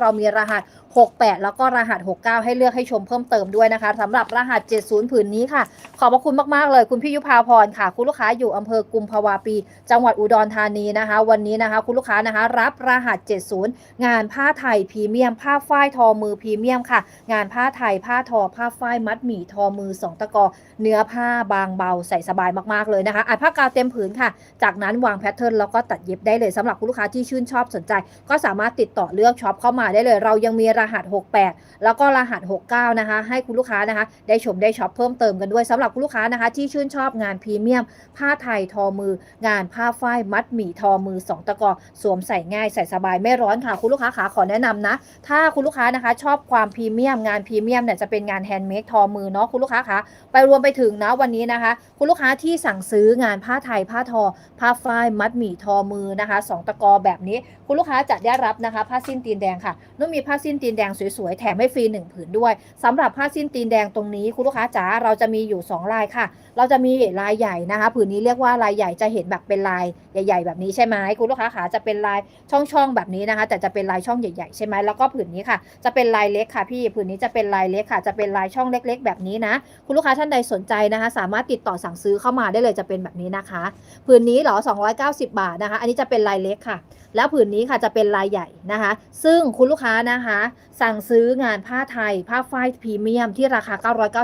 เรามีรหัส 68 แล้วก็รหัส 69 ให้เลือกให้ชมเพิ่มเติมด้วยนะคะสำหรับรหัส 70 ผืนนี้ค่ะ ขอบพระคุณมากๆเลย คุณพี่ยุพาพรค่ะ คุณลูกค้าอยู่อำเภอกุมภาวาปี จังหวัดอุดรธานีนะคะ วันนี้นะคะ คุณลูกค้านะคะ รับรหัส 70 งานผ้าไทยพรีเมียม ผ้าฝ้ายทอมือพรีเมียมค่ะ งานผ้าไทยผ้าทอผ้าฝ้ายมัดหมี่ทอมือสองตะกอ เนื้อผ้าบางเบาใส่สบายมากๆเลยนะคะอัดผ้ากาวเต็มผืนค่ะ จากนั้นวางแพทเทิร์นแล้วก็ตัดเย็บได้เลยสำหรับคุณลูกค้าที่ชื่นชอบสนใจ ก็สามารถติดต่อเลือกช็อปเข้ามาได้เลย เรายังมีรหัส 68 แล้วก็รหัส 69 นะคะ ให้คุณลูกค้านะคะ ได้ชมได้ช็อปเพิ่มเติมกันด้วยสำหรับคุณลูกค้านะคะ ที่ชื่นชอบงานพรีเมียม ผ้าไทยทอมือ งานผ้าฝ้ายมัดหมี่ทอมือสองตะกอสวมใส่ง่ายใส่สบายไม่ร้อนค่ะ คุณลูกค้าขาขอแนะนำนะ ถ้าคุณลูกค้านะคะ ชอบความพรีเมียมงานพรีเมียมเนี่ยจะเป็นงานแฮนด์เมดทอมือเนาะคุณลูกค้าคะไปรวมไปถึงนะวันนี้นะคะ คุณลูกค้าที่สั่งซื้องานผ้าไทยผ้าทอ ผ้าฝ้ายมัดหมี่ทอมือนะคะสองตะกอแบบนี้คุณลูกค้าจะได้รับนะคะ ผ้าสิ้นตีนแดงค่ะนุ่มมีผ้าสิ้นตีนแดงสวยๆ แถมให้ฟรีหนึ่งผืนด้วยสำหรับผ้าสิ้นตีนแดงตรงนี้คุณลูกค้าจ๋าเราจะมีอยู่ 2 ลายค่ะ เราจะมีลายใหญ่นะคะ ผืนนี้เรียกว่าลายใหญ่จะเห็นแบบเป็นลายใหญ่ ๆ แบบนี้ใช่ไหมคุณลูกค้าขาจะเป็นลายช่องๆแบบนี้นะคะ แต่จะเป็นลายช่องใหญ่ๆใช่ไหมแล้วก็ผืนนี้ค่ะ จะเป็นลายเล็กค่ะพี่ผืนนี้จะเป็นลายเล็กค่ะ จะเป็นลายช่องเล็ก ๆ แบบนี้นะ คุณลูกค้าท่านใดสนใจนะคะ สามารถติดต่อสั่งซื้อเข้ามาได้เลยจะเป็นแบบนี้นะคะ ผืนนี้เหรอ290 บาทนะคะ อันนี้จะเป็นลายเล็กค่ะ แล้วผืนนี้ค่ะจะเป็นลายใหญ่นะคะ ซึ่งคุณลูกค้านะคะ สั่งซื้องานผ้าไทย ผ้าฝ้ายพรีเมียมที่ราคา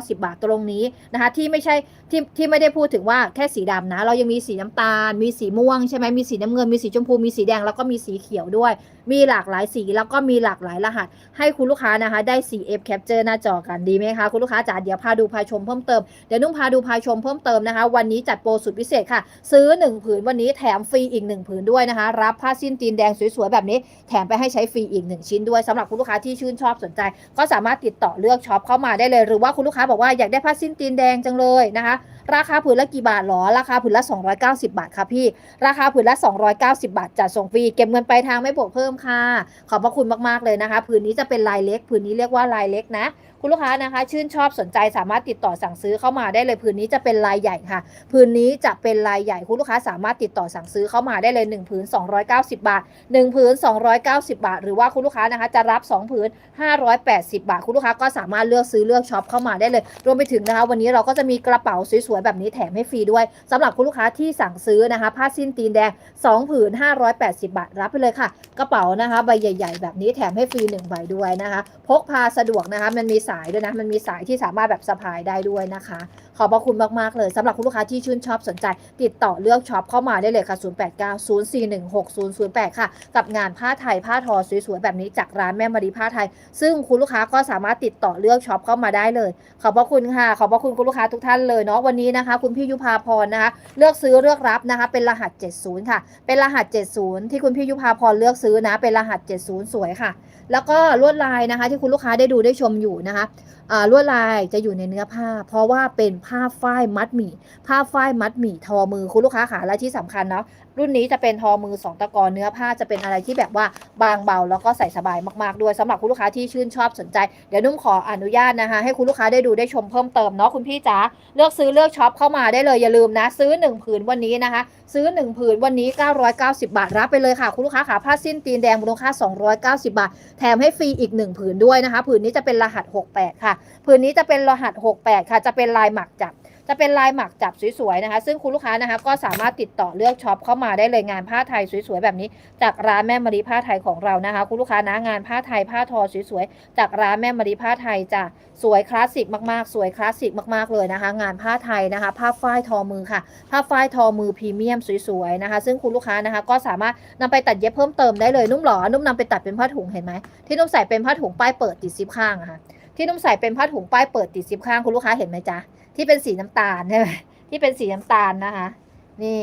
990 บาทตรงนี้นะคะ ที่ไม่ใช่ที่ที่ไม่ได้พูดถึงว่าแค่สีดำนะ เรายังมีสีน้ำตาล มีสีม่วงใช่ไหมมีสีน้ำเงิน มีสีชมพู มีสีแดง แล้วก็มีสีเขียวด้วย มีหลากหลายสีแล้วก็มีหลากหลายรหัส ให้คุณลูกค้านะคะ ได้ 4F Capture หน้าจอกันดีไหมคะ คุณลูกค้าจ๋าเดี๋ยวพาดูพาชมเพิ่มเติม เดี๋ยวนุ่งพาดูพาชมเพิ่มเติมนะคะ วันนี้จัดโปรสุดพิเศษค่ะ ซื้อ 1 ผืนวันนี้แถมฟรีอีก 1 ผืนด้วยนะคะ รับผ้าสิ้นตีนแดงสวยๆแบบนี้ แถมไปให้ใช้ฟรีอีก1ชิ้นด้วยสำหรับคุณลูกค้าที่ชื่นชอบสนใจ ก็สามารถติดต่อเลือกช็อปเข้ามาได้เลย หรือว่าคุณลูกค้าบอกว่าอยากได้ผ้าสิ้นตีนแดงจังเลยนะคะราคาผืนละกี่บาทหรอ ราคาผืนละ 290 บาทค่ะพี่ ราคาผืนละ 290 บาทจัดส่งฟรี เก็บเงินไปลายทางไม่บวกเพิ่มค่ะ ขอบพระคุณมากๆเลยนะคะ ผืนนี้จะเป็นลายเล็ก ผืนนี้เรียกว่าลายเล็กนะ คุณลูกค้านะคะ ชื่นชอบสนใจสามารถติดต่อสั่งซื้อเข้ามาได้เลยผืนนี้จะเป็นลายใหญ่ค่ะผืนนี้จะเป็นลายใหญ่คุณลูกค้าสามารถติดต่อสั่งซื้อเข้ามาได้เลย1ผืน290 บาท1ผืน290 บาท หรือว่าคุณลูกค้านะคะ จะรับ 2ผืน580 บาท คุณลูกค้าก็สามารถเลือกซื้อเลือกช็อปเข้ามาได้เลย รวมไปถึงนะคะ วันนี้เราก็จะมีกระเป๋าสวยๆแบบนี้แถมให้ฟรีด้วยสำหรับคุณลูกค้าที่สั่งซื้อนะคะ ผ้าสิ้นตีนแดง 2 ผืน 580 บาท รับไปเลยค่ะ กระเป๋านะคะใบใหญ่ ๆ แบบนี้แถมให้ฟรี1ใบด้วยนะคะ พกพาสะดวกนะคะมันมีสายด้วยนะ มันมีสายที่สามารถแบบสะพายได้ด้วยนะคะขอบพระคุณมากๆเลยสำหรับคุณลูกค้าที่ชื่นชอบสนใจ ติดต่อเลือกช็อปเข้ามาได้เลยค่ะ 0890416008 ค่ะ กับงานผ้าไทยผ้าทอสวยๆแบบนี้จากร้านแม่มารีผ้าไทย ซึ่งคุณลูกค้าก็สามารถติดต่อเลือกช็อปเข้ามาได้เลย ขอบพระคุณค่ะ ขอบพระคุณคุณลูกค้าทุกท่านเลยเนาะวันนี้นะคะ คุณพี่ยุพาพรนะคะ เลือกซื้อเลือกรับนะคะ เป็นรหัส 70 ค่ะ เป็นรหัส 70 ที่คุณพี่ยุพาพรเลือกซื้อนะ เป็นรหัส 70 สวยค่ะ แล้วก็ลวดลายนะคะ ที่คุณลูกค้าได้ดูได้ชมอยู่นะคะลวดลายจะอยู่ในเนื้อผ้า เพราะว่าเป็นผ้าฝ้ายมัดหมี่ ผ้าฝ้ายมัดหมี่ทอมือคุณลูกค้าขาและที่สำคัญเนาะรุ่นนี้จะเป็นทอมือสองตะกอนเนื้อผ้าจะเป็นอะไรที่แบบว่าบางเบาแล้วก็ใส่สบายมากๆด้วยสำหรับคุณลูกค้าที่ชื่นชอบสนใจ เดี๋ยวนุ่มขออนุญาตนะคะ ให้คุณลูกค้าได้ดูได้ชมเพิ่มเติมเนาะคุณพี่จ๋าเลือกซื้อเลือกช็อปเข้ามาได้เลยอย่าลืมนะ ซื้อหนึ่งผืนวันนี้นะคะ ซื้อหนึ่งผืนวันนี้ 990 บาทรับไปเลยค่ะ คุณลูกค้าขาผ้าสิ้นตีนแดงมูลค่า 290 บาท แถมให้ฟรีอีก 1 ผืนด้วยนะคะ ผืนนี้จะเป็นรหัส 68 ค่ะ ผืนนี้จะเป็นรหัส 68 ค่ะ จะเป็นลายหมักจับ จะเป็นลายหมักจับสวยๆนะคะ ซึ่งคุณลูกค้านะคะก็สามารถติดต่อเลือกช็อปเข้ามาได้เลยงานผ้าไทยสวยๆแบบนี้ จากร้านแม่มารีผ้าไทยของเรานะคะ คุณลูกค้านะงานผ้าไทยผ้าทอสวยๆจากร้านแม่มารีผ้าไทยจ้ะสวยคลาสสิกมากๆ สวยคลาสสิกมากๆเลยนะคะ งานผ้าไทยนะคะ ผ้าฝ้ายทอมือค่ะ ผ้าฝ้ายทอมือพรีเมียมสวยๆนะคะ ซึ่งคุณลูกค้านะคะ ก็สามารถนำไปตัดเย็บเพิ่มเติมได้เลยนุ่มหรอนุ่มนำไปตัดเป็นผ้าถุงเห็นไหมที่นุ่มใส่เป็นผ้าถุงป้ายเปิดติดซิปข้างอะค่ะ ที่นุ่มใส่เป็นผ้าถุงป้ายเปิดติดซิปข้างคุณลูกค้าเห็นไหมจ๊ะที่เป็นสีน้ำตาลใช่ไหมที่เป็นสีน้ำตาลนะคะ นี่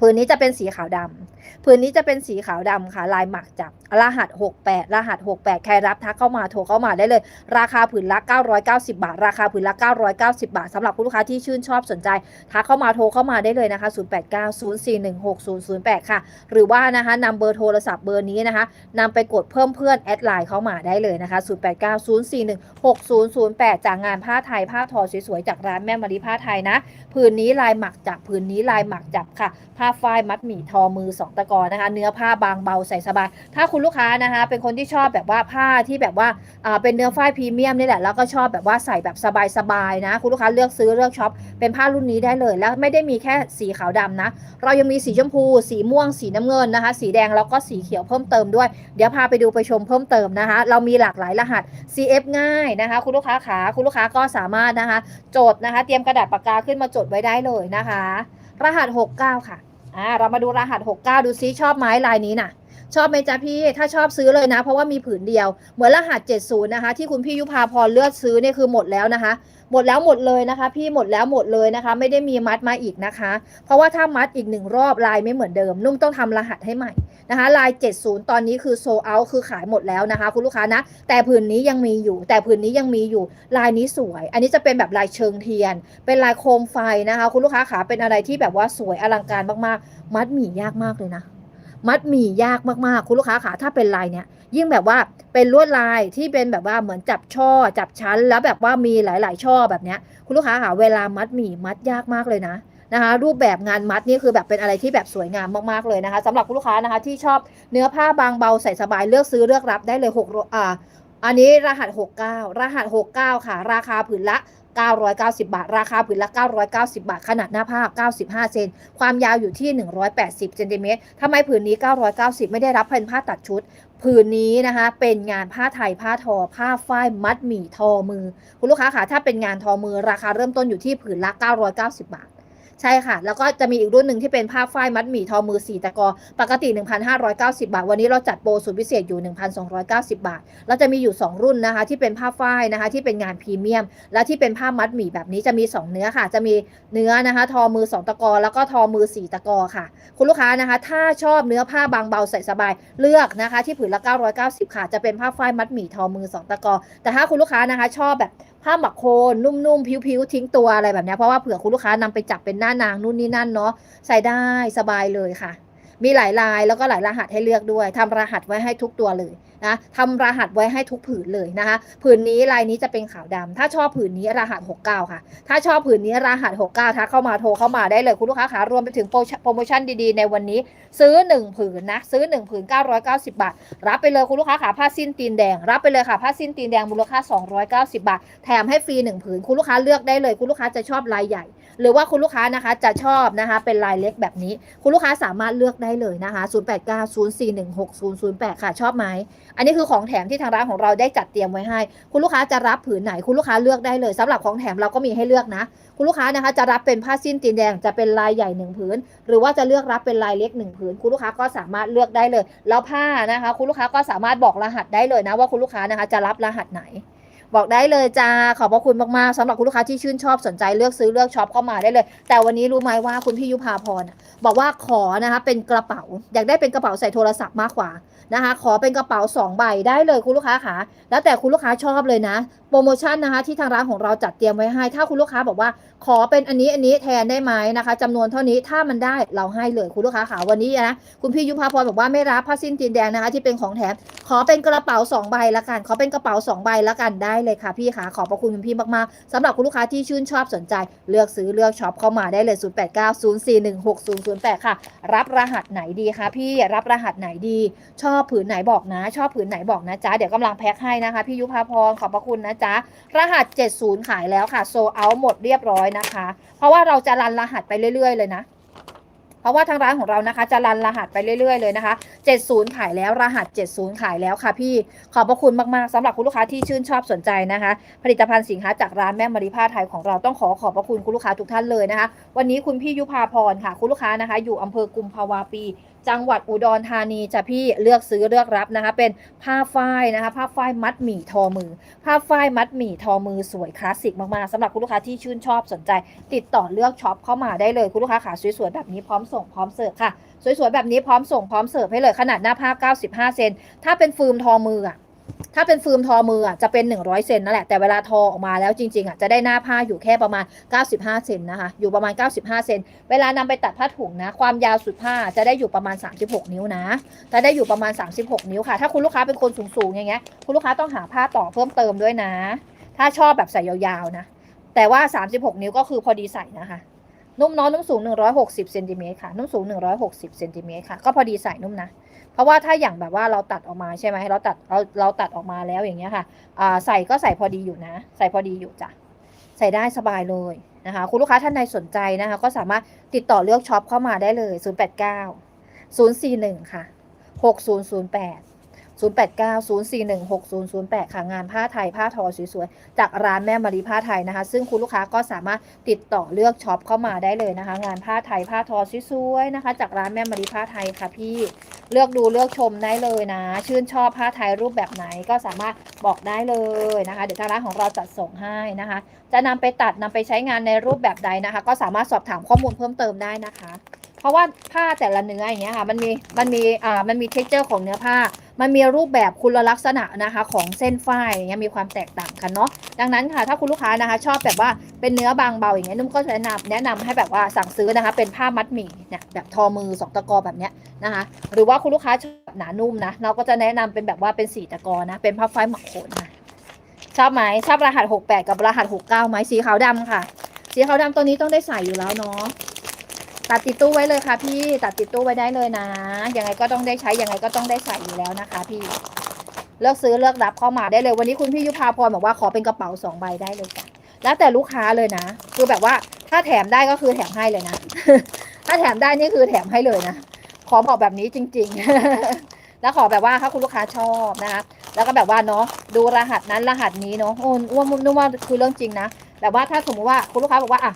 ผืนนี้จะเป็นสีขาวดำผืนนี้จะเป็นสีขาวดำค่ะ ลายหมักจับ รหัส 68 รหัส 68 ใครรับทักเข้ามาโทรเข้ามาได้เลย ราคาผืนละ 990 บาท ราคาผืนละ 990 บาทสำหรับคุณลูกค้าที่ชื่นชอบสนใจ ทักเข้ามาโทรเข้ามาได้เลยนะคะ 0890416008 ค่ะ หรือว่านะคะนำเบอร์โทรศัพท์เบอร์นี้นะคะนำไปกดเพิ่มเพื่อนแอดไลน์เข้ามาได้เลยนะคะ 0890416008 จากงานผ้าไทยผ้าทอสวยๆจากร้านแม่มารีผ้าไทยนะ ผืนนี้ลายหมักจับผืนนี้ลายหมักจับค่ะผ้าฝ้ายมัดหมี่ทอมือสองตะกอนะคะ เนื้อผ้าบางเบาใส่สบาย ถ้าคุณลูกค้านะคะ เป็นคนที่ชอบแบบว่าผ้าที่แบบว่าอ่าเป็นเนื้อฝ้ายพรีเมียมนี่แหละแล้วก็ชอบแบบว่าใส่แบบสบายๆนะ คุณลูกค้าเลือกซื้อเลือกช็อปเป็นผ้ารุ่นนี้ได้เลย แล้วไม่ได้มีแค่สีขาวดำนะ เรายังมีสีชมพู สีม่วง สีน้ำเงินนะคะ สีแดงแล้วก็สีเขียวเพิ่มเติมด้วย เดี๋ยวพาไปดูไปชมเพิ่มเติมนะคะ เรามีหลากหลายรหัส CF ง่ายนะคะ คุณลูกค้าขาคุณลูกค้าก็สามารถนะคะ จดนะคะ เตรียมกระดาษปากกาขึ้นมาจดไว้ได้เลยนะคะ รหัส 69 ค่ะอ่าเรามาดูรหัส 69 ดูซิชอบไม้ลายนี้น่ะ ชอบไหมจ๊ะพี่ถ้าชอบซื้อเลยนะ เพราะว่ามีผืนเดียว เหมือนรหัส 70 นะคะ ที่คุณพี่ยุพาพรเลือกซื้อเนี่ยคือหมดแล้วนะคะ หมดแล้วหมดเลยนะคะ พี่หมดแล้วหมดเลยนะคะ ไม่ได้มีมัดมาอีกนะคะ เพราะว่าถ้ามัดอีกหนึ่งรอบลายไม่เหมือนเดิม นุ่มต้องทำรหัสให้ใหม่ นะคะลาย 70 ตอนนี้คือโซเอาคือขายหมดแล้วนะคะ คุณลูกค้านะ แต่ผืนนี้ยังมีอยู่ แต่ผืนนี้ยังมีอยู่ลายนี้สวย อันนี้จะเป็นแบบลายเชิงเทียน เป็นลายโคมไฟนะคะ คุณลูกค้าขาเป็นอะไรที่แบบว่าสวยอลังการมากๆ มัดหมี่ยากมากเลยนะมัดหมี่ยากมากๆ คุณลูกค้าขาถ้าเป็นลายเนี้ยยิ่งแบบว่าเป็นลวดลายที่เป็นแบบว่าเหมือนจับช่อจับชั้น แล้วแบบว่ามีหลาย ๆ ช่อแบบเนี้ยคุณลูกค้าขาเวลามัดหมี่มัดยากมากเลยนะ นะคะรูปแบบงานมัดนี่คือแบบเป็นอะไรที่แบบสวยงามมากๆเลยนะคะสำหรับคุณลูกค้านะคะที่ชอบเนื้อผ้าบางเบาใส่สบายเลือกซื้อเลือกรับได้เลย6อ่าอันนี้รหัส 69 รหัส 69 ค่ะ ราคาผืนละ 990 บาท ราคาผืนละ 990 บาท ขนาดหน้าผ้า 95 เซน ความยาวอยู่ที่ 180เซนติเมตรทำไมผืนนี้ 990 ไม่ได้รับเป็นผ้าตัดชุด ผืนนี้นะคะ เป็นงานผ้าไทย ผ้าทอ ผ้าฝ้ายมัดหมี่ทอมือ คุณลูกค้าค่ะถ้าเป็นงานทอมือ ราคาเริ่มต้นอยู่ที่ผืนละ 990 บาท ใช่ค่ะ แล้วก็จะมีอีกรุ่นหนึ่งที่เป็นผ้าฝ้ายมัดหมี่ทอมือ 4 ตะกอ ปกติ 1,590 บาท วันนี้เราจัดโปรสุดพิเศษอยู่ 1,290 บาทแล้วจะมีอยู่ 2 รุ่นนะคะ ที่เป็นผ้าฝ้ายนะคะ ที่เป็นงานพรีเมียม และที่เป็นผ้ามัดหมี่แบบนี้จะมี 2 เนื้อค่ะ จะมีเนื้อนะคะ ทอมือ 2 ตะกอ แล้วก็ทอมือ 4 ตะกอค่ะ คุณลูกค้านะคะ ถ้าชอบเนื้อผ้าบางเบาใส่สบาย เลือกนะคะ ที่ผืนละ 990 ค่ะ จะเป็นผ้าฝ้ายมัดหมี่ทอมือ 2 ตะกอ แต่ถ้าคุณลูกค้านะคะ ชอบแบบ ผ้าหมักโคนนุ่มๆผิวๆทิ้งตัวอะไรแบบนี้เพราะว่าเผื่อคุณลูกค้านำไปจับเป็นหน้านางนู่นนี่นั่นเนาะใส่ได้สบายเลยค่ะ มีหลายลายแล้วก็หลายรหัสให้เลือกด้วยทำรหัสไว้ให้ทุกตัวเลย นะทำรหัสไว้ให้ทุกผืนเลยนะคะ ผืนนี้ลายนี้จะเป็นขาวดำถ้าชอบผืนนี้รหัส 69 ค่ะ ถ้าชอบผืนนี้รหัส 69ทักเข้ามาโทรเข้ามาได้เลยคุณลูกค้าขารวมไปถึงโปรโปรโมชั่นดีๆ ในวันนี้ ซื้อ 1 ผืนนะ ซื้อ 1 ผืน 990 บาท รับไปเลยคุณลูกค้าขาผ้าสิ้นตีนแดง รับไปเลยค่ะผ้าสิ้นตีนแดงมูลค่า 290 บาท แถมให้ฟรี1ผืนคุณลูกค้าเลือกได้เลยคุณลูกค้าจะชอบลายใหญ่ หรือว่าคุณลูกค้านะคะจะชอบนะคะเป็นลายเล็กแบบนี้ คุณลูกค้าสามารถเลือกได้เลยนะคะ 0890416008 ค่ะชอบไหม อันนี้คือของแถมที่ทางร้านของเราได้จัดเตรียมไว้ให้ คุณลูกค้าจะรับผืนไหน คุณลูกค้าเลือกได้เลยสำหรับของแถมเราก็มีให้เลือกนะ คุณลูกค้านะคะจะรับเป็นผ้าสิ้นตีนแดงจะเป็นลายใหญ่หนึ่งผืน หรือว่าจะเลือกรับเป็นลายเล็กหนึ่งผืน คุณลูกค้าก็สามารถเลือกได้เลย แล้วผ้านะคะ คุณลูกค้าก็สามารถบอกรหัสได้เลยนะว่าคุณลูกค้านะคะจะรับรหัสไหน บอกได้เลยจ้า ขอบพระคุณมากๆสำหรับคุณลูกค้าที่ชื่นชอบสนใจเลือกซื้อเลือกช็อปเข้ามาได้เลย แต่วันนี้รู้ไหมว่าคุณพี่ยุพาพรบอกว่าขอนะคะเป็นกระเป๋า อยากได้เป็นกระเป๋าใส่โทรศัพท์มากกว่านะคะ ขอเป็นกระเป๋า 2 ใบได้เลยคุณลูกค้าค่ะ แล้วแต่คุณลูกค้าชอบเลยนะ โปรโมชั่นนะคะที่ทางร้านของเราจัดเตรียมไว้ให้ ถ้าคุณลูกค้าบอกว่า ขอเป็นอันนี้อันนี้แทนได้ไหมนะคะจำนวนเท่านี้ถ้ามันได้เราให้เลยคุณลูกค้าค่ะวันนี้นะคุณพี่ยุพาพรบอกว่าไม่รับผ้าสิ้นตีนแดงนะคะที่เป็นของแถมขอเป็นกระเป๋า2ใบละกัน ขอเป็นกระเป๋า2ใบละกันได้เลยค่ะพี่ค่ะขอบพระคุณคุณพี่มากๆสำหรับคุณลูกค้าที่ชื่นชอบสนใจ เลือกซื้อเลือกช็อปเข้ามาได้เลย 0890416008 ค่ะ รับรหัสไหนดีคะพี่รับรหัสไหนดี ชอบผืนไหนบอกนะ ชอบผืนไหนบอกนะจ๊ะเดี๋ยวกำลังแพ็คให้นะคะ พี่ยุพาพรขอบพระคุณนะจ๊ะรหัส 70 ขายแล้วค่ะโซเอาหมดเรียบร้อยนะคะ เพราะว่าเราจะรันรหัสไปเรื่อย ๆ เลยนะ ราะว่าทางร้านของเรานะคะ จะรันรหัสไปเรื่อยๆเลยนะคะ 70 ขายแล้วรหัส 70 ขายแล้วค่ะพี่ ขอบพระคุณมากๆสำหรับคุณลูกค้าที่ชื่นชอบสนใจนะคะ ผลิตภัณฑ์สินค้าจากร้านแม่มาริผ้าไทยของเราต้องขอขอบพระคุณคุณลูกค้าทุกท่านเลยนะคะ วันนี้คุณพี่ยุพาพรค่ะ คุณลูกค้านะคะ อยู่อำเภอกุมภาวาปีจังหวัดอุดรธานีจะพี่เลือกซื้อเลือกรับนะคะ เป็นผ้าฝ้ายนะคะ ผ้าฝ้ายมัดหมี่ทอมือ ผ้าฝ้ายมัดหมี่ทอมือสวยคลาสสิกมากๆสำหรับคุณลูกค้าที่ชื่นชอบสนใจ ติดต่อเลือกช็อปเข้ามาได้เลยคุณลูกค้าขาสวยๆแบบนี้พร้อมส่ง่งพร้อมเสิร์ฟค่ะ สวยๆ แบบนี้พร้อมส่งพร้อมเสิร์ฟให้เลยขนาดหน้าผ้า95 เซนถ้าเป็นฟิล์มทอมืออะถ้าเป็นฟิล์มทอมืออะจะเป็น 100 เซนนั่นแหละ แต่เวลาทอออกมาแล้วจริงๆอะจะได้หน้าผ้าอยู่แค่ประมาณ 95 เซนนะคะ อยู่ประมาณ 95 เซน เวลานำไปตัดผ้าถุงนะ ความยาวสุดผ้าจะได้อยู่ประมาณ 36 นิ้วนะ จะได้อยู่ประมาณ 36 นิ้วค่ะ ถ้าคุณลูกค้าเป็นคนสูงๆอย่างเงี้ย คุณลูกค้าต้องหาผ้าต่อเพิ่มเติมด้วยนะ ถ้าชอบแบบใส่ยาวๆนะ แต่ว่า 36 นิ้วก็คือพอดีใส่นะคะ นุ่มน้อยนุ่มสูง 160เซนติเมตรค่ะ นุ่มสูง 160เซนติเมตรค่ะ ก็พอดีใส่นุ่มนะ เพราะว่าถ้าอย่างแบบว่าเราตัดออกมาใช่ไหมเราตัดเราเราตัดออกมาแล้วอย่างเงี้ยค่ะใส่ก็ใส่พอดีอยู่นะ ใส่พอดีอยู่จ้ะ ใส่ได้สบายเลยนะคะ คุณลูกค้าท่านใดสนใจนะคะ ก็สามารถติดต่อเลือกช็อปเข้ามาได้เลย 089 041 ค่ะ 6008 089 041 6008 ค่ะ งานผ้าไทยผ้าทอสวยๆ จากร้านแม่มารีผ้าไทยนะคะ ซึ่งคุณลูกค้าก็สามารถติดต่อเลือกช็อปเข้ามาได้เลยนะคะ งานผ้าไทยผ้าทอสวยๆนะคะ จากร้านแม่มารีผ้าไทยค่ะพี่เลือกดูเลือกชมได้เลยนะ ชื่นชอบผ้าไทยรูปแบบไหนก็สามารถบอกได้เลยนะคะ เดี๋ยวทางร้านของเราจัดส่งให้นะคะ จะนำไปตัดนำไปใช้งานในรูปแบบใดนะคะ ก็สามารถสอบถามข้อมูลเพิ่มเติมได้นะคะ เพราะว่าผ้าแต่ละเนื้ออย่างเงี้ยค่ะ มันมี มันมี อ่า มันมีเท็กเจอร์ของเนื้อผ้า มันมีรูปแบบคุณลักษณะนะคะ ของเส้นฝ้ายอย่างเงี้ยมีความแตกต่างกันเนาะ ดังนั้นค่ะ ถ้าคุณลูกค้านะคะ ชอบแบบว่าเป็นเนื้อบางเบาอย่างเงี้ยนุ่มก็จะแนะนำแนะนำให้แบบว่าสั่งซื้อนะคะ เป็นผ้ามัดหมี่เนี่ยแบบทอมือสองตะกอแบบเนี้ยนะคะ หรือว่าคุณลูกค้าชอบหนานุ่มนะ เราก็จะแนะนำเป็นแบบว่าเป็นสีตะกอนะ เป็นผ้าฝ้ายหมักโขนค่ะชอบไหมชอบรหัส 68 กับรหัส 69ไหมสีขาวดำค่ะ สีขาวดำตัวนี้ต้องได้ใส่อยู่แล้วเนาะ ตัดติดตู้ไว้เลยค่ะ พี่ตัดติดตู้ไว้ได้เลยนะยังไงก็ต้องได้ใช้ยังไงก็ต้องได้ใส่อยู่แล้วนะคะ พี่เลือกซื้อเลือกรับเข้ามาได้เลย วันนี้คุณพี่ยุพาพรบอกว่าขอเป็นกระเป๋าสองใบได้เลยจ้ะแล้วแต่ลูกค้าเลยนะ คือแบบว่าถ้าแถมได้ก็คือแถมให้เลยนะ ถ้าแถมได้นี่คือแถมให้เลยนะ ขอบอกแบบนี้จริง ๆ แล้วขอแบบว่าถ้าคุณลูกค้าชอบนะคะแล้วก็แบบว่าเนาะดูรหัสนั้นรหัสนี้เนาะโอ้อ้วนนุ่มว่าคือเรื่องจริงนะแบบว่าถ้าสมมติว่าคุณลูกค้าบอกว่าอะ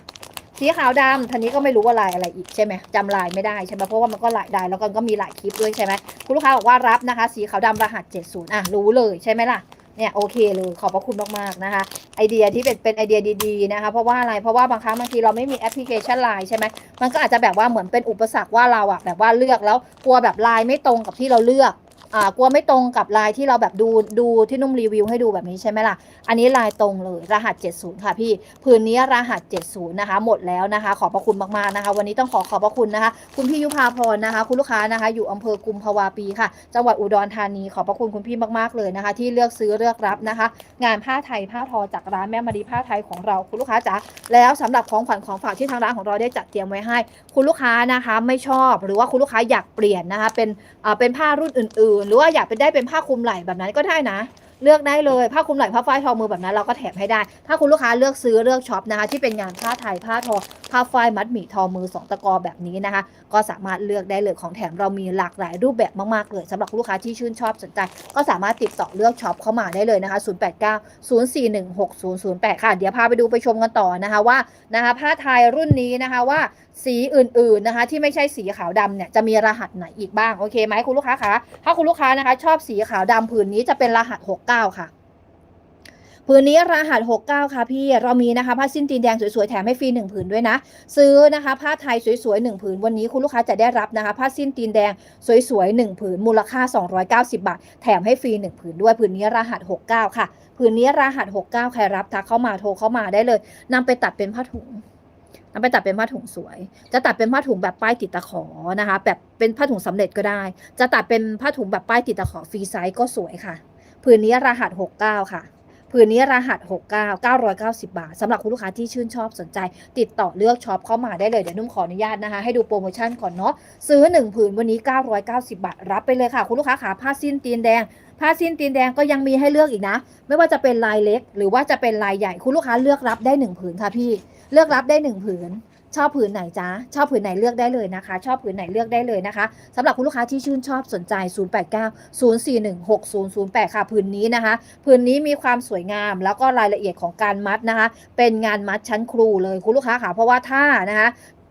สีขาวดำทีนี้ก็ไม่รู้ว่าลายอะไรอีกใช่ไหมจำลายไม่ได้ใช่ไหมเพราะว่ามันก็หลายลายแล้วก็ก็มีหลายคลิปด้วยใช่ไหมคุณลูกค้าบอกว่ารับนะคะ สีขาวดำรหัส 70 อะ รู้เลยใช่ไหมล่ะเนี่ยโอเคเลยขอบพระคุณมากๆนะคะ ไอเดียที่เป็นเป็นไอเดียดีๆนะคะ เพราะว่าอะไรเพราะว่าบางครั้งบางทีเราไม่มีแอปพลิเคชันไลน์ใช่ไหมมันก็อาจจะแบบว่าเหมือนเป็นอุปสรรคว่าเราอะแบบว่าเลือกแล้วกลัวแบบไลน์ไม่ตรงกับที่เราเลือก กลัวไม่ตรงกับลายที่เราแบบดูดูที่นุ่มรีวิวให้ดูแบบนี้ใช่ไหมล่ะ อันนี้ลายตรงเลยรหัส 70 ค่ะพี่ผืนนี้รหัส 70 นะคะ หมดแล้วนะคะ ขอบพระคุณมากๆนะคะ วันนี้ต้องขอขอบพระคุณนะคะ คุณพี่ยุพาพรนะคะ คุณลูกค้านะคะ อยู่อำเภอกุมภาวาปีค่ะ จังหวัดอุดรธานีขอบพระคุณคุณพี่มากๆเลยนะคะ ที่เลือกซื้อเลือกรับนะคะ งานผ้าไทยผ้าทอจากร้านแม่มารีผ้าไทยของเราคุณลูกค้าจ๋าแล้วสำหรับของขวัญของฝากที่ทางร้านของเราได้จัดเตรียมไว้ให้ คุณลูกค้านะคะ ไม่ชอบหรือว่าคุณลูกค้าอยากเปลี่ยนนะคะ เป็นเป็นผ้ารุ่นอื่นๆหรือว่าอยากเป็นได้เป็นผ้าคลุมไหล่แบบนั้นก็ได้นะ เลือกได้เลยผ้าคลุมไหล่ผ้าฝ้ายทอมือแบบนั้นเราก็แถมให้ได้ ถ้าคุณลูกค้าเลือกซื้อเลือกช็อปนะคะที่เป็นงานผ้าไทยผ้าทอผ้าฝ้ายมัดหมี่ทอมือสองตะกอแบบนี้นะคะ ก็สามารถเลือกได้เลยของแถมเรามีหลากหลายรูปแบบมากๆเลยสำหรับลูกค้าที่ชื่นชอบสนใจ ก็สามารถติดต่อเลือกช็อปเข้ามาได้เลยนะคะ 089 041 6008 ค่ะ เดี๋ยวพาไปดูไปชมกันต่อนะคะว่านะคะผ้าไทยรุ่นนี้นะคะว่าสีอื่นๆนะคะที่ไม่ใช่สีขาวดำเนี่ยจะมีรหัสไหนอีกบ้างโอเคไหมคุณลูกค้าคะถ้าคุณลูกค้านะคะ ชอบสีขาวดำผืนนี้จะเป็นรหัส 69 ค่ะผืนนี้รหัส 69 ค่ะพี่ เรามีนะคะผ้าสิ้นตีนแดงสวยๆ แถมให้ฟรี1ผืนด้วยนะ ซื้อนะคะผ้าไทยสวยๆ1ผืนวันนี้คุณลูกค้าจะได้รับนะคะผ้าสิ้นตีนแดงสวยๆ1ผืนมูลค่า 290 บาท แถมให้ฟรี1ผืนด้วยผืนนี้รหัส 69 ค่ะผืนนี้รหัส 69 ใครรับทักเข้ามาโทรเข้ามาได้เลยนำไปตัดเป็นผ้าถุง ไปตัดเป็นผ้าถุงสวย จะตัดเป็นผ้าถุงแบบป้ายติดตะขอนะคะ แบบเป็นผ้าถุงสำเร็จก็ได้ จะตัดเป็นผ้าถุงแบบป้ายติดตะขอฟรีไซส์ก็สวยค่ะ ผืนนี้รหัส 69 ค่ะผืนนี้รหัส 69 990 บาทสำหรับคุณลูกค้าที่ชื่นชอบสนใจ ติดต่อเลือกช็อปเข้ามาได้เลย เดี๋ยวนุ่มขออนุญาตนะคะ ให้ดูโปรโมชั่นก่อนเนาะซื้อ 1 ผืนวันนี้ 990 บาท รับไปเลยค่ะ คุณลูกค้าขาผ้าสิ้นตีนแดง ผ้าสิ้นตีนแดงก็ยังมีให้เลือกอีกนะ ไม่ว่าจะเป็นลายเล็ก หรือว่าจะเป็นลายใหญ่คุณลูกค้าเลือกรับได้ 1 ผืนค่ะพี่ เลือกรับได้1ผืน ชอบผืนไหนจ๊ะชอบผืนไหนเลือกได้เลยนะคะ ชอบผืนไหนเลือกได้เลยนะคะสำหรับคุณลูกค้าที่ชื่นชอบสนใจ 089 041 6008 ค่ะผืนนี้นะคะผืนนี้มีความสวยงาม แล้วก็รายละเอียดของการมัดนะคะ เป็นงานมัดชั้นครูเลยคุณลูกค้าค่ะเพราะว่าถ้านะคะ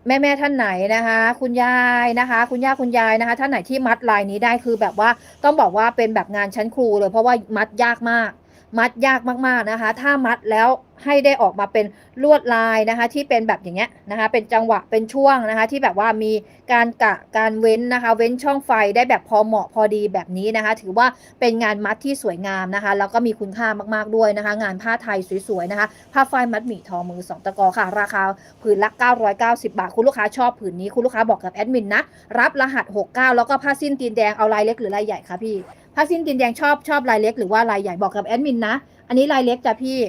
แม่แม่ท่านไหนนะคะ คุณยายนะคะ คุณย่าคุณยายนะคะ ท่านไหนที่มัดลายนี้ได้คือแบบว่าต้องบอกว่าเป็นแบบงานชั้นครูเลย เพราะว่ามัดยากมาก มัดยากมากๆนะคะ ถ้ามัดแล้วให้ได้ออกมาเป็นลวดลายนะคะ ที่เป็นแบบอย่างเงี้ยนะคะ เป็นจังหวะเป็นช่วงนะคะ ที่แบบว่ามีการกะการเว้นนะคะ เว้นช่องไฟได้แบบพอเหมาะพอดีแบบนี้นะคะ ถือว่าเป็นงานมัดที่สวยงามนะคะ แล้วก็มีคุณค่ามากๆด้วยนะคะ งานผ้าไทยสวยๆนะคะ ผ้าฝ้ายมัดหมี่ทอมือสองตะกอค่ะ ราคาผืนละ 990 บาท คุณลูกค้าชอบผืนนี้คุณลูกค้าบอกกับแอดมินนะรับรหัส 69 แล้วก็ผ้าสิ้นตีนแดงเอาลายเล็กหรือลายใหญ่คะพี่ ผ้าสิ้นตีนแดงชอบชอบลายเล็กหรือว่าลายใหญ่บอกกับแอดมินนะ อันนี้ลายเล็กจ้ะพี่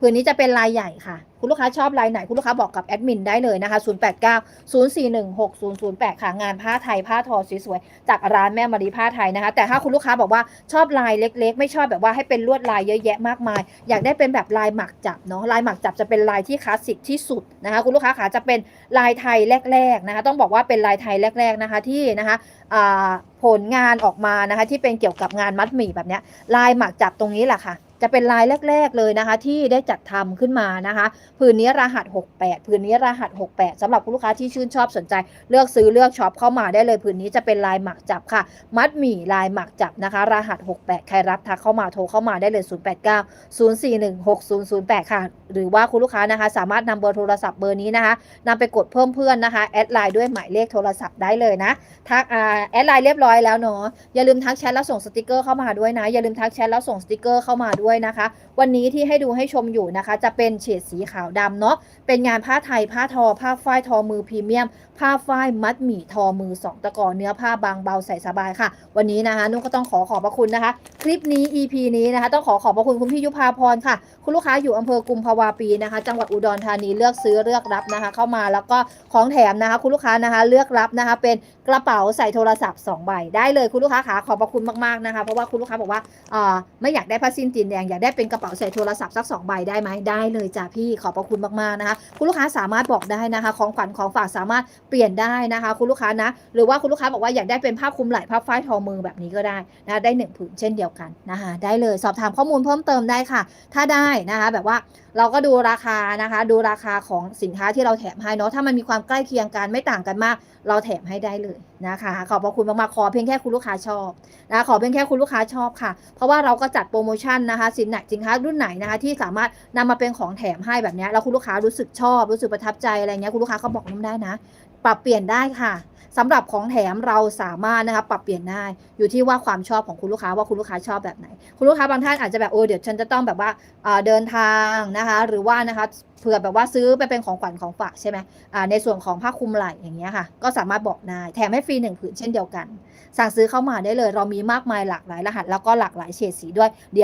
ผืนนี้จะเป็นลายใหญ่ค่ะ คุณลูกค้าชอบลายไหน คุณลูกค้าบอกกับแอดมินได้เลยนะคะ 089 041 6008 ค่ะ งานผ้าไทยผ้าทอสวยๆ จากร้านแม่มารีผ้าไทยนะคะ แต่ถ้าคุณลูกค้าบอกว่าชอบลายเล็ก ๆ ไม่ชอบแบบว่าให้เป็นลวดลายเยอะแยะมากมาย อยากได้เป็นแบบลายหมักจับเนาะ ลายหมักจับจะเป็นลายที่คลาสสิกที่สุดนะคะ คุณลูกค้าขาจะเป็นลายไทยแรก ๆนะคะ ต้องบอกว่าเป็นลายไทยแรก ๆนะคะที่นะคะผลงานออกมานะคะที่เป็นเกี่ยวกับงานมัดหมี่แบบนี้ลายหมักจับตรงนี้แหละค่ะ จะเป็นลายแรก ๆเลยนะคะ ที่ได้จัดทำขึ้นมานะคะผืนนี้รหัส 68ผืนนี้รหัส 68สำหรับคุณลูกค้าที่ชื่นชอบสนใจ เลือกซื้อเลือกช็อปเข้ามาได้เลยผืนนี้จะเป็นลายหมักจับค่ะ มัดหมี่ลายหมักจับนะคะ รหัส 68 ใครรับทักเข้ามาโทรเข้ามาได้เลย 089 041 6008 ค่ะ หรือว่าคุณลูกค้านะคะ สามารถนำเบอร์โทรศัพท์เบอร์นี้นะคะนำไปกดเพิ่มเพื่อนนะคะแอดไลน์ด้วยหมายเลขโทรศัพท์ได้เลยนะทักแอดไลน์เรียบร้อยแล้วเนาะอย่าลืมทักแชทแล้วส่งสติกเกอร์เข้ามาด้วยนะอย่าลืมทักแชทแล้วส่งสติกเกอร์เข้ามาด้วยนะคะ วันนี้ที่ให้ดูให้ชมอยู่นะคะ จะเป็นเฉดสีขาวดำเนาะเป็นงานผ้าไทยผ้าทอ ผ้าฝ้ายทอมือพรีเมียม ผ้าฝ้ายมัดหมี่ทอมือสองตะกอเนื้อผ้าบางเบาใส่สบายค่ะ วันนี้นะคะนุ่นก็ต้องขอขอบพระคุณนะคะ คลิปนี้ EP นี้นะคะ ต้องขอขอบพระคุณคุณพี่ยุพาพรค่ะ คุณลูกค้าอยู่อำเภอกุมภาวาปีนะคะ จังหวัดอุดรธานีเลือกซื้อเลือกรับนะคะ เข้ามาแล้วก็ของแถมนะคะ คุณลูกค้านะคะเลือกรับนะคะเป็น กระเป๋าใส่โทรศัพท์2ใบได้เลยคุณลูกค้าขาขอบพระคุณมากๆนะคะเพราะว่าคุณลูกค้าบอกว่าไม่อยากได้ผ้าสิ้นตีนแดงอยากได้เป็นกระเป๋าใส่โทรศัพท์สัก2ใบได้ไหมได้เลยจ้ะพี่ขอบพระคุณมากๆนะคะคุณลูกค้าสามารถบอกได้นะคะ ของขวัญของฝากสามารถเปลี่ยนได้นะคะ คุณลูกค้านะหรือว่าคุณลูกค้าบอกว่าอยากได้เป็นผ้าคลุมไหล่ผ้าฝ้ายทอมือแบบนี้ก็ได้นะได้หนึ่งผืนเช่นเดียวกันนะคะได้เลยสอบถามข้อมูลเพิ่มเติมได้ค่ะ ถ้าได้นะคะแบบว่าเราก็ดูราคานะคะ ดูราคาของสินค้าที่เราแถมให้เนาะถ้ามันมีความใกล้เคียงกันไม่ต่างกันมาก เราแถมให้ได้เลยนะคะ ขอบพระคุณมากๆขอเพียงแค่คุณลูกค้าชอบนะขอเพียงแค่คุณลูกค้าชอบค่ะ เพราะว่าเราก็จัดโปรโมชั่นนะคะสินหนสินค้ารุ่นไหนนะคะที่สามารถนำมาเป็นของแถมให้แบบนี้แล้วคุณลูกค้ารู้สึกชอบ รู้สึกประทับใจอะไรเงี้ยคุณลูกค้าก็บอกน้ำได้นะ ปรับเปลี่ยนได้ค่ะ สำหรับของแถมเราสามารถนะคะปรับเปลี่ยนได้อยู่ที่ว่าความชอบของคุณลูกค้าว่าคุณลูกค้าชอบแบบไหน คุณลูกค้าบางท่านอาจจะแบบโอ้เดี๋ยวฉันจะต้องแบบว่าเดินทางนะคะหรือว่านะคะเผื่อแบบว่าซื้อไปเป็นของขวัญของฝากใช่ไหมในส่วนของผ้าคลุมไหล่อย่างเงี้ยค่ะ ก็สามารถบอกได้แถมให้ฟรีหนึ่งผืนเช่นเดียวกัน สั่งซื้อเข้ามาได้เลย เรามีมากมายหลากหลายรหัสแล้วก็หลากหลายเฉดสีด้วยเดี๋ยว